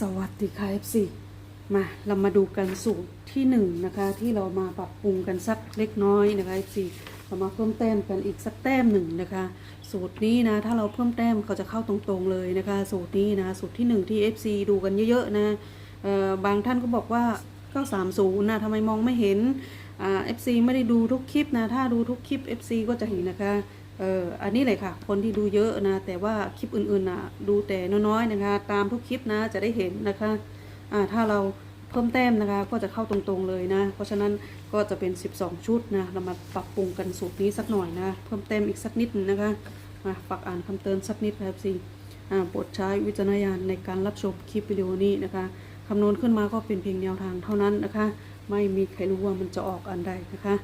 สวัสดีค่ะ FC มา เรามาดูกันสูตรที่หนึ่งนะคะ ที่เรามาปรับปรุงกันสักเล็กน้อยนะคะ FC เรามาเพิ่มแต้มกันอีกสักแต้มหนึ่งนะคะ สูตรนี้นะ ถ้าเราเพิ่มแต้มเขาจะเข้าตรงๆเลยนะคะ สูตรนี้นะ สูตรที่หนึ่งที่ FC ดูกันเยอะๆนะบางท่านก็บอกว่าก็30นะทำไมมองไม่เห็นอ่า FC ไม่ได้ดูทุกคลิปนะ ถ้าดูทุกคลิป FC ก็จะเห็นนะคะ เอออันนี้เลยค่ะ คนที่ดูเยอะนะ แต่ว่าคลิปอื่นๆนะดูแต่น้อยๆนะคะ ตามทุกคลิปนะจะได้เห็นนะคะอ่าถ้าเราเพิ่มแต้มนะคะ ก็จะเข้าตรงๆเลยนะ เพราะฉะนั้นก็จะเป็น 12 ชุดนะ เรามาปรับปรุงกันสูตรนี้สักหน่อยนะ เพิ่มแต้มอีกสักนิดนึงนะคะมาฝากอ่านคำเตือนสักนิดนะครับสิอ่าโปรดใช้วิจารณญาณในการรับชมคลิปวิดีโอนี้นะคะคำนวณขึ้นมาก็เป็นเพียงแนวทางเท่านั้นนะคะ ไม่มีใครรู้ว่ามันจะออกอันใดนะคะ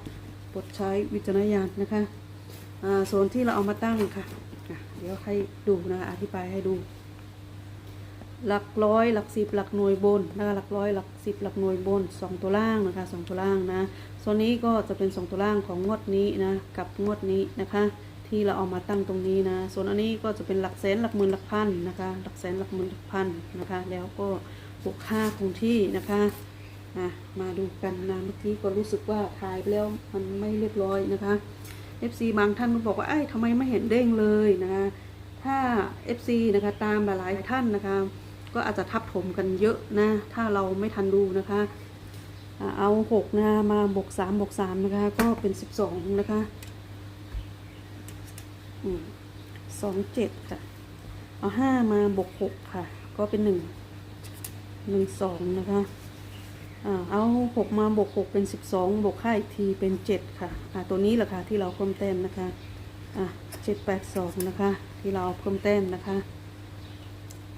โปรดใช้วิจารณญาณนะคะ อ่าส่วนที่เราเอามาตั้งค่ะ เดี๋ยวให้ดูนะคะอธิบายให้ดู หลักร้อยหลักสิบหลักหน่วยบนนะคะหลักร้อยหลักสิบหลักหน่วยบนสองตัวล่างนะคะสองตัวล่างนะส่วนนี้ก็จะเป็นสองตัวล่างของงวดนี้นะกับงวดนี้นะคะที่เราเอามาตั้งตรงนี้นะ ส่วนอันนี้ก็จะเป็นหลักแสนหลักหมื่นหลักพันนะคะ หลักแสนหลักหมื่นหลักพันนะคะ แล้วก็บวกค่าคงที่นะคะอะมาดูกันนะ เมื่อกี้ก็รู้สึกว่าถ่ายไปแล้วมันไม่เรียบร้อยนะคะ FC บางท่านก็บอกว่าไอ้ทำไมไม่เห็นเด้งเลยนะคะถ้า FC นะคะตามหลายๆท่านนะคะ ก็อาจจะทับถมกันเยอะนะ ถ้าเราไม่ทันดูนะคะ เอาหกนะมาบวกสามบวกสามนะคะ ก็เป็นสิบสองนะคะสองเจ็ดค่ะ เอาห้ามาบวกหกค่ะ ก็เป็นหนึ่งหนึ่งสองนะคะ เอาหกมาบวกหกเป็นสิบสองบวกห้าอีกทีเป็นเจ็ดค่ะอ่าตัวนี้แหละค่ะที่เราเพิ่มแต้มนะคะอะเจ็ดแปดสองนะคะ ที่เราเพิ่มแต้มนะคะ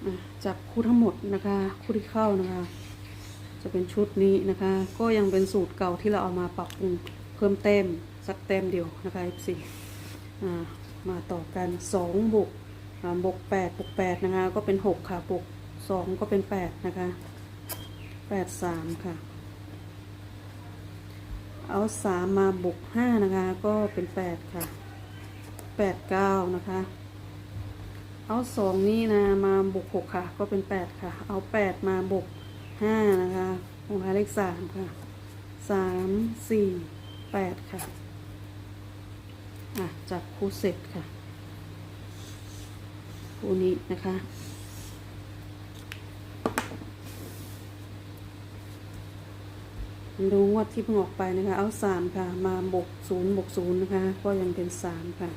อะจับคู่ทั้งหมดนะคะ คู่ที่เข้านะคะ จะเป็นชุดนี้นะคะ ก็ยังเป็นสูตรเก่าที่เราเอามาปรับปรุงเพิ่มแต้มสักแต้มเดียวนะคะ F4 อ่ามาต่อกัน2บวกอ่าบวก8บวก8นะคะ ก็เป็น 6 ค่ะบวก2ก็เป็น 8 นะคะ 8 3ค่ะ เอา3มมาบวก5นะคะ ก็เป็น8ค่ะ8 9นะคะ เอาสองนี่นะมาบวกหกค่ะ ก็เป็นแปดค่ะ เอาแปดมาบวกห้านะคะลงท้ายเลขสามค่ะสามสี่แปดค่ะ อะจับคู่เสร็จค่ะ คู่นี้นะคะ ดูงวดที่เพิ่งออกไปนะคะ เอาสามค่ะ มาบวกศูนย์บวกศูนย์นะคะ ก็ยังเป็นสามค่ะ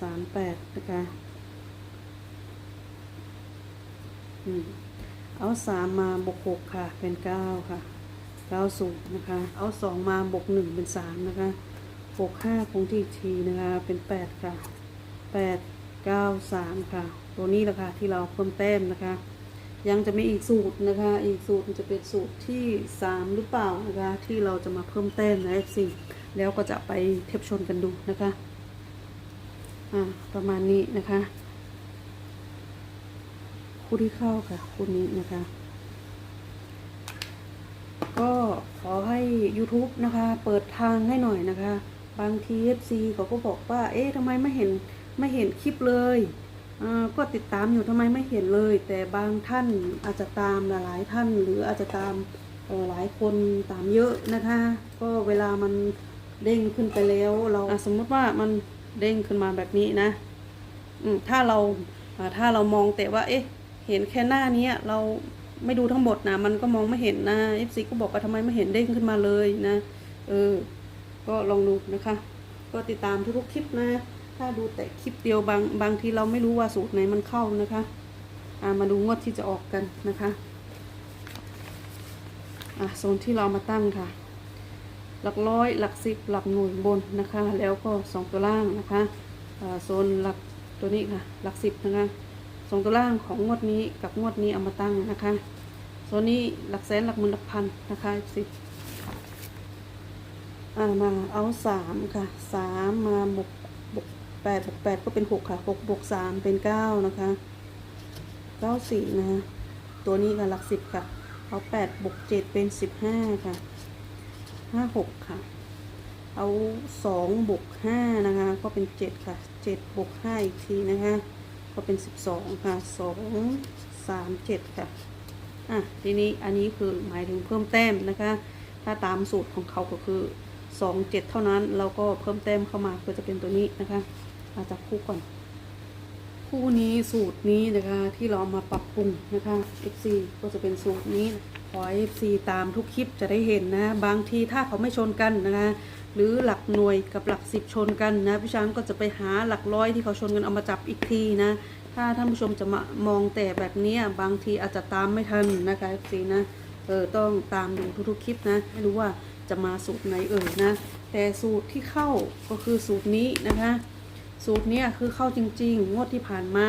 สามแปดนะคะเอาสามมาบวกหกค่ะ เป็นเก้าค่ะเก้าสูตรนะคะ เอาสองมาบวกหนึ่งเป็นสามนะคะบกห้าคงที่ทีนะคะ เป็นแปดค่ะแปดเก้าสามค่ะ ตัวนี้แหละค่ะที่เราเพิ่มแต้มนะคะ ยังจะมีอีกสูตรนะคะ อีกสูตรมันจะเป็นสูตรที่สามหรือเปล่านะคะ ที่เราจะมาเพิ่มแต้มนะ F4 แล้วก็จะไปเทียบชนกันดูนะคะอ่าประมาณนี้นะคะ คู่ที่เข้าค่ะ คู่นี้นะคะ ก็ขอให้ YouTube นะคะ เปิดทางให้หน่อยนะคะ บางที FC เขาก็บอกว่า เอ๊ะทำไมไม่เห็นไม่เห็นคลิปเลย ก็ติดตามอยู่ทำไมไม่เห็นเลย แต่บางท่านอาจจะตามหลายท่าน หรืออาจจะตามหลายคนตามเยอะนะคะ ก็เวลามันเด้งขึ้นไปแล้วเราสมมติว่ามันเด้งขึ้นมาแบบนี้นะถ้าเราอ่าถ้าเรามองแต่ว่า เอ๊ะ เห็นแค่หน้านี้เราไม่ดูทั้งหมดนะมันก็มองไม่เห็นนะเอฟซีก็บอกว่าทำไมไม่เห็นเด้งขึ้นมาเลยนะ เออ ก็ลองดูนะคะ ก็ติดตามทุกๆคลิปนะ ถ้าดูแต่คลิปเดียวบางบางทีเราไม่รู้ว่าสูตรไหนมันเข้านะคะอ่ามาดูงวดที่จะออกกันนะคะอะโซนที่เรามาตั้งค่ะ หลักร้อยหลักสิบหลักหน่วยบนนะคะ แล้วก็สองตัวล่างนะคะอ่าโซนหลักตัวนี้ค่ะ หลักสิบนะคะสองตัวล่างของงวดนี้กับงวดนี้เอามาตั้งนะคะโซนนี้หลักแสนหลักหมื่นหลักพันนะคะสิบอ่ามาเอาสามค่ะสามมาบวกบวก แปดบวกแปดก็เป็นหกค่ะหกบวกสามเป็นเก้านะคะเก้าสี่นะคะ ตัวนี้ค่ะหลักสิบค่ะ เอาแปดบวกเจ็ดเป็นสิบห้าค่ะห้าหกค่ะ เอาสองบวกห้านะคะ ก็เป็นเจ็ดค่ะเจ็ดบวกห้าอีกทีนะคะ ก็เป็นสิบสองค่ะสองสามเจ็ดค่ะ อะ ทีนี้อันนี้คือหมายถึงเพิ่มแต้มนะคะ ถ้าตามสูตรของเขาก็คือ สองเจ็ดเท่านั้นเราก็เพิ่มแต้มเข้ามาก็จะเป็นตัวนี้นะคะอาจับคู่ก่อน คู่นี้สูตรนี้นะคะที่เรามาปรับปรุงนะคะ FC ก็จะเป็นสูตรนี้ขอ FC ตามทุกคลิปจะได้เห็นนะบางทีถ้าเขาไม่ชนกันนะคะหรือหลักหน่วยกับหลักสิบชนกันนะพี่ช้างก็จะไปหาหลักร้อยที่เขาชนกันเอามาจับอีกทีนะ ถ้าท่านผู้ชมจะมามองแต่แบบนี้บางทีอาจจะตามไม่ทันนะคะ FC นะเออต้องตามดูทุกๆคลิปนะไม่รู้ว่า จะมาสูตรไหนเอ่ยนะ แต่สูตรที่เข้าก็คือสูตรนี้นะคะ สูตรนี้คือเข้าจริง ๆ งวดที่ผ่านมา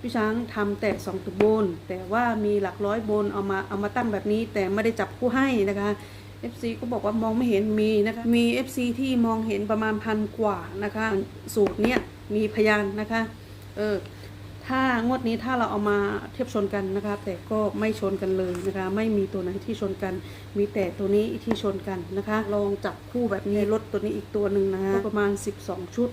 พี่ช้างทำแต่สองตัวบน แต่ว่ามีหลักร้อยบนเอามาเอามาตั้งแบบนี้แต่ไม่ได้จับคู่ให้นะคะ FC ก็บอกว่ามองไม่เห็นมีนะคะมี FC ที่มองเห็นประมาณพันกว่านะคะ สูตรเนี้ยมีพยานนะคะ เออ ถ้างวดนี้ถ้าเราเอามาเทียบชนกันนะคะ แต่ก็ไม่ชนกันเลยนะคะ ไม่มีตัวไหนที่ชนกัน มีแต่ตัวนี้ที่ชนกันนะคะ ลองจับคู่แบบนี้ลดตัวนี้อีกตัวหนึ่งนะคะประมาณ 12 ชุด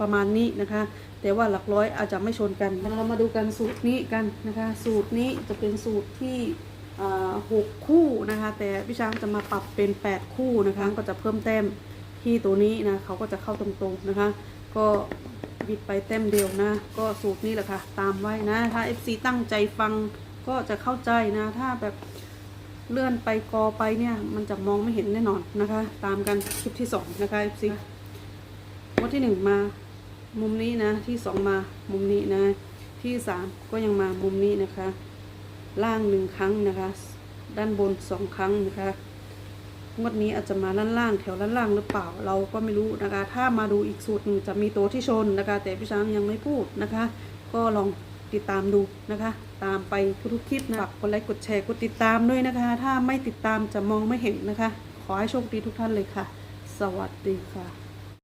ประมาณนี้นะคะ แต่ว่าหลักร้อยอาจจะไม่ชนกันเรามาดูกันสูตรนี้กันนะคะ สูตรนี้จะเป็นสูตรที่หกคู่นะคะ แต่พี่ช้างจะมาปรับเป็น 8 คู่นะคะ ก็จะเพิ่มแต้มที่ตัวนี้นะเขาก็จะเข้าตรงๆนะคะ ก็ บิดไปแต้มเดียวนะ ก็สูตรนี้แหละค่ะ ตามไว้นะ ถ้า FC ตั้งใจฟังก็จะเข้าใจนะ ถ้าแบบเลื่อนไปกอไปเนี่ย มันจะมองไม่เห็นแน่นอนนะคะ ตามกันคลิปที่สองนะคะ FC งวดที่หนึ่งมามุมนี้นะ ที่สองมามุมนี้นะ ที่สามก็ยังมามุมนี้นะคะ ล่างหนึ่งครั้งนะคะ ด้านบนสองครั้งนะคะ งวดนี้อาจจะมาด้านล่างแถวด้านล่างหรือเปล่าเราก็ไม่รู้นะคะ ถ้ามาดูอีกสูตรหนึ่งจะมีตัวที่ชนนะคะ แต่พี่ช้างยังไม่พูดนะคะ ก็ลองติดตามดูนะคะ ตามไปทุกๆคลิปนะฝากกดไลค์กดแชร์กดติดตามด้วยนะคะ ถ้าไม่ติดตามจะมองไม่เห็นนะคะ ขอให้โชคดีทุกท่านเลยค่ะ สวัสดีค่ะ